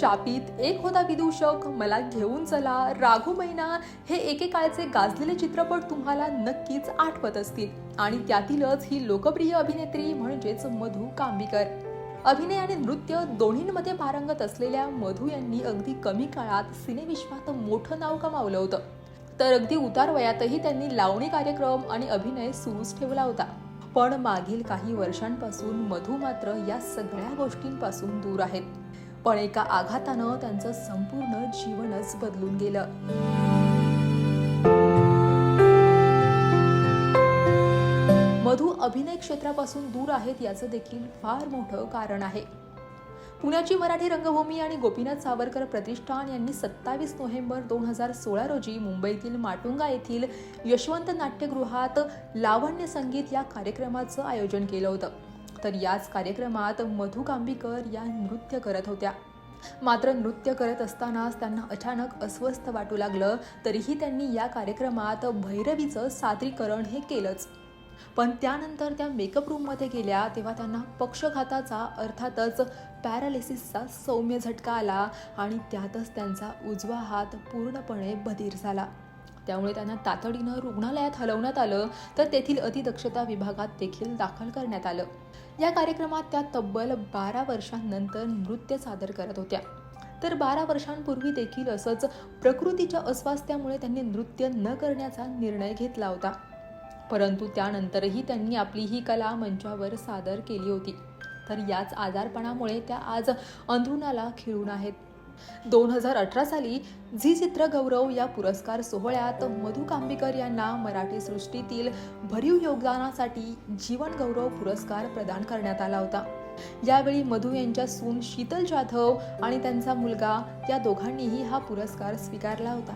शापित एक होता विदूषक मला घेऊन चला. राघू मैना हे एकेकाळचे गाजलेले चित्रपट तुम्हाला नक्कीच आठवत असतील. आणि त्यातीलच ही लोकप्रिय अभिनेत्री म्हणजेच मधू कांबीकर. अभिनय आणि नृत्य दोन्हींमध्ये पारंगत असलेल्या मधू यांनी अगदी कमी काळात सिनेविश्वात मोठं नाव कमावलं होतं. तर अगदी उतार वयातही त्यांनी लावणी कार्यक्रम आणि अभिनय सुरूच ठेवला होता. पण मागील काही वर्षांपासून मधू मात्र या सगळ्या गोष्टींपासून दूर आहेत. पण एका आघातानं त्यांचं संपूर्ण जीवनच बदलून गेलं. मधू अभिनय क्षेत्रापासून दूर आहेत याचं देखील फार मोठं कारण आहे. पुण्याची मराठी रंगभूमी आणि गोपीनाथ सावरकर प्रतिष्ठान यांनी सत्तावीस नोव्हेंबर दोन हजार सोळा रोजी मुंबईतील माटुंगा येथील यशवंत नाट्यगृहात लावण्य संगीत या कार्यक्रमाचं आयोजन केलं होतं. तर याच कार्यक्रमात मधुकांबीकर या नृत्य करत होत्या. मात्र नृत्य करत असतानाच त्यांना अचानक अस्वस्थ वाटू लागलं तरीही त्यांनी या कार्यक्रमात भैरवीचं सादरीकरण हे केलंच. पण त्यानंतर त्या मेकअप रूममध्ये गेल्या तेव्हा त्यांना पक्षघाताचा अर्थातच पॅरालिसिसचा सौम्य झटका आला आणि त्यातच त्यांचा उजवा हात पूर्णपणे बधीर झाला. त्यामुळे त्यांना तातडीनं रुग्णालयात हलवण्यात आलं तर तेथील अतिदक्षता विभागात देखील दाखल करण्यात आलं. या कार्यक्रमात त्या तब्बल बारा वर्षांनंतर नृत्य सादर करत होत्या. तर बारा वर्षांपूर्वी देखील असंच प्रकृतीच्या अस्वास्थ्यामुळे त्यांनी नृत्य न करण्याचा निर्णय घेतला होता. परंतु त्यानंतरही त्यांनी आपली ही कला मंचावर सादर केली होती. तर याच आजारपणामुळे त्या आज अंधुनाला खिळून आहेत. दोन हजार अठरा साली झी चित्रगौरव या पुरस्कार सोहळ्यात मधु कांबीकर यांना मराठी सृष्टीतील भरीव योगदानासाठी जीवन गौरव पुरस्कार प्रदान करण्यात आला होता. यावेळी मधु यांच्या सून शीतल जाधव आणि त्यांचा मुलगा या दोघांनीही हा पुरस्कार स्वीकारला होता.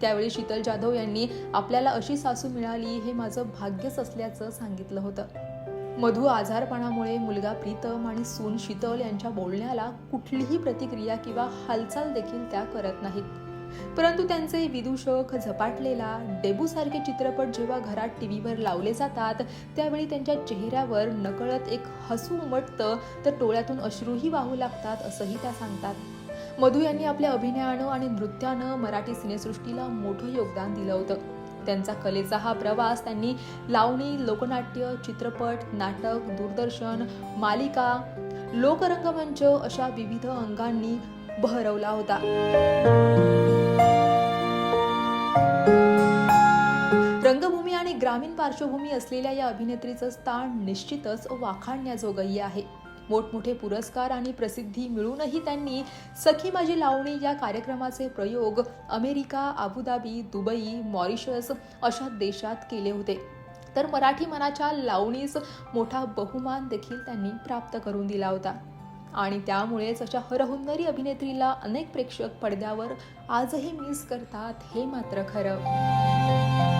त्यावेळी शीतल जाधव यांनी आपल्याला अशी सासू मिळाली हे माझं भाग्यच असल्याचं सांगितलं होतं. मधु आजारपणामुळे मुलगा प्रीतम आणि सून शीतल यांच्या बोलण्याला कुठलीही प्रतिक्रिया किंवा हालचाल देखील त्या करत नाहीत. परंतु त्यांचे विदूषक झपाटलेला डेबूसारखे चित्रपट जेव्हा घरात टी व्हीवर लावले जातात त्यावेळी त्यांच्या चेहऱ्यावर नकळत एक हसू उमटतं तर डोळ्यातून अश्रूही वाहू लागतात असंही त्या सांगतात. मधू यांनी आपल्या अभिनयानं आणि नृत्यानं मराठी सिनेसृष्टीला मोठं योगदान दिलं होतं. त्यांचा कलेचा हा प्रवास. त्यांनी लावणी लोकनाट्य चित्रपट नाटक दूरदर्शन मालिका लोकरंगमंच अशा विविध अंगांनी बहरवला होता. रंगभूमी आणि ग्रामीण पार्श्वभूमी असलेल्या या अभिनेत्रीचं स्थान निश्चितच वाखाणण्याजोगही आहे. मोठमोठे पुरस्कार आणि प्रसिद्धी मिळूनही त्यांनी सखी माझी लावणी या कार्यक्रमाचे प्रयोग अमेरिका अबुधाबी दुबई मॉरिशस अशा देशात केले होते. तर मराठी मनाच्या लावणीस मोठा बहुमान देखील त्यांनी प्राप्त करून दिला होता. आणि त्यामुळेच अशा हरहुन्नरी अभिनेत्रीला अनेक प्रेक्षक पडद्यावर आजही मिस करतात हे मात्र खरं.